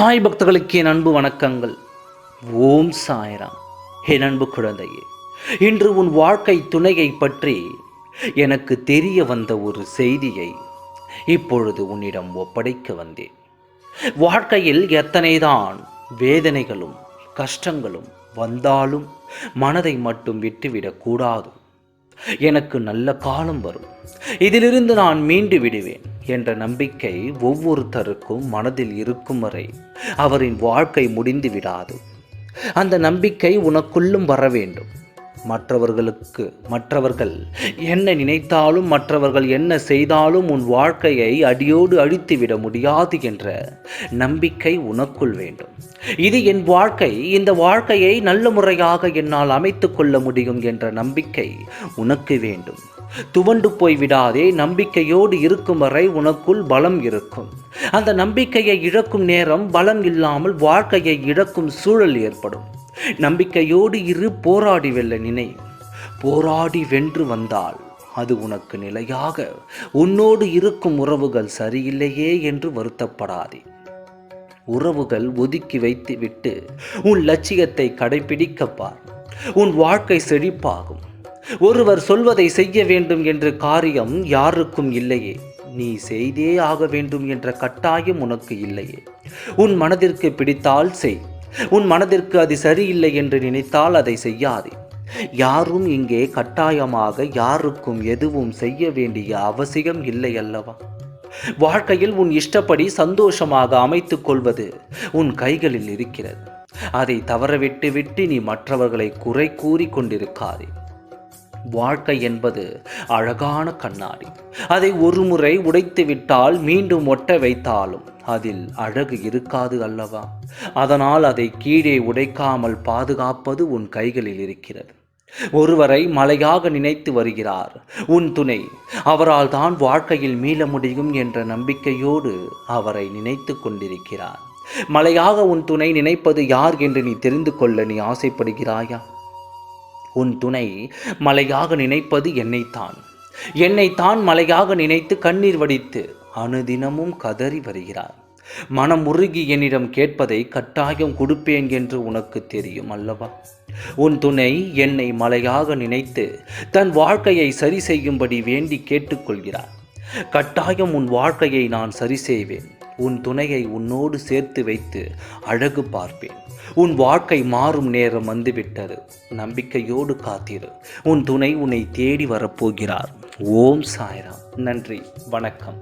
சாய் பக்தர்களுக்கு என் அன்பு வணக்கங்கள். ஓம் சாய்ராம். என் அன்பு குழந்தையே இன்று உன் வாழ்க்கை துணையை பற்றி எனக்கு தெரிய வந்த ஒரு செய்தியை இப்பொழுது உன்னிடம் ஒப்படைக்க வந்தேன். வாழ்க்கையில் எத்தனைதான் வேதனைகளும் கஷ்டங்களும் வந்தாலும் மனதை மட்டும் விட்டுவிடக் கூடாது. எனக்கு நல்ல காலம் வரும். இதிலிருந்து நான் மீண்டு விடுவேன். என்ற நம்பிக்கை ஒவ்வொருத்தருக்கும் மனதில் இருக்கும் வரை அவரின் வாழ்க்கை முடிந்து விடாது அந்த நம்பிக்கை உனக்குள்ளும் வர வேண்டும். மற்றவர்களுக்கு மற்றவர்கள் என்ன நினைத்தாலும் மற்றவர்கள் என்ன செய்தாலும் உன் வாழ்க்கையை அடியோடு அழித்துவிட முடியாது என்ற நம்பிக்கை உனக்குள் வேண்டும். இது என் வாழ்க்கை. இந்த வாழ்க்கையை நல்ல முறையாக என்னால் அமைத்து கொள்ள முடியும் என்ற நம்பிக்கை உனக்கு வேண்டும். துவண்டு போய் விடாதே நம்பிக்கையோடு இருக்கும் வரை உனக்குள் பலம் இருக்கும். அந்த நம்பிக்கையை இழக்கும் நேரம் பலம் இல்லாமல் வாழ்க்கையை இழக்கும் சூழல் ஏற்படும். நம்பிக்கையோடு இரு போராடி வெல்ல நினை. போராடி வென்று வந்தால் அது உனக்கு நிலையாக. உன்னோடு இருக்கும் உறவுகள் சரியில்லையே என்று வருத்தப்படாதே. உறவுகள் ஒதுக்கி வைத்து விட்டு உன் லட்சியத்தை கடைபிடிக்க பார். உன் வாழ்க்கை செழிப்பாகும். ஒருவர் சொல்வதை செய்ய வேண்டும் என்ற காரியம் யாருக்கும் இல்லையே. நீ செய்தே ஆக வேண்டும் என்ற கட்டாயம் உனக்கு இல்லையே. உன் மனதிற்கு பிடித்தால் செய். உன் மனதிற்கு அது சரியில்லை என்று நினைத்தால் அதை செய்யாதே. யாரும் இங்கே கட்டாயமாக யாருக்கும் எதுவும் செய்ய வேண்டிய அவசியம் இல்லை அல்லவா? வாழ்க்கையில் உன் இஷ்டப்படி சந்தோஷமாக அமைத்துக் கொள்வது உன் கைகளில் இருக்கிறது. அதை தவறவிட்டு விட்டு நீ மற்றவர்களை குறை கூறி கொண்டிருக்காதே. வாழ்க்கை என்பது அழகான கண்ணாடி. அதை ஒரு முறை உடைத்து விட்டால் மீண்டும் ஒட்ட வைத்தாலும் அதில் அழகு இருக்காது அல்லவா? அதனால் அதை கீழே உடைக்காமல் பாதுகாப்பது உன் கைகளில் இருக்கிறது. ஒருவரை மலையாக நினைத்து வருகிறார். உன் துணை அவரால் தான் வாழ்க்கையில் மீள முடியும் என்ற நம்பிக்கையோடு அவரை நினைத்து கொண்டிருக்கிறார். மலையாக உன் துணை நினைப்பது யார் என்று நீ தெரிந்து கொள்ள நீ ஆசைப்படுகிறாயா? உன் துணை மலையாக நினைப்பது என்னைத்தான். என்னைத்தான் மலையாக நினைத்து கண்ணீர் வடித்து அனுதினமும் கதறி வருகிறார். மனம் உருகி என்னிடம் கேட்பதை கட்டாயம் கொடுப்பேன் என்று உனக்கு தெரியும் அல்லவா? உன் துணை என்னை மலையாக நினைத்து தன் வாழ்க்கையை சரி செய்யும்படி வேண்டி கேட்டுக்கொள்கிறார். கட்டாயம் உன் வாழ்க்கையை நான் சரி செய்வேன். உன் துணையை உன்னோடு சேர்த்து வைத்து அழகு பார்ப்பேன். உன் வாழ்க்கை மாறும் நேரம் வந்துவிட்டது. நம்பிக்கையோடு காத்திரு. உன் துணை உன்னை தேடி வரப்போகிறார். ஓம் சாய்ராம். நன்றி. வணக்கம்.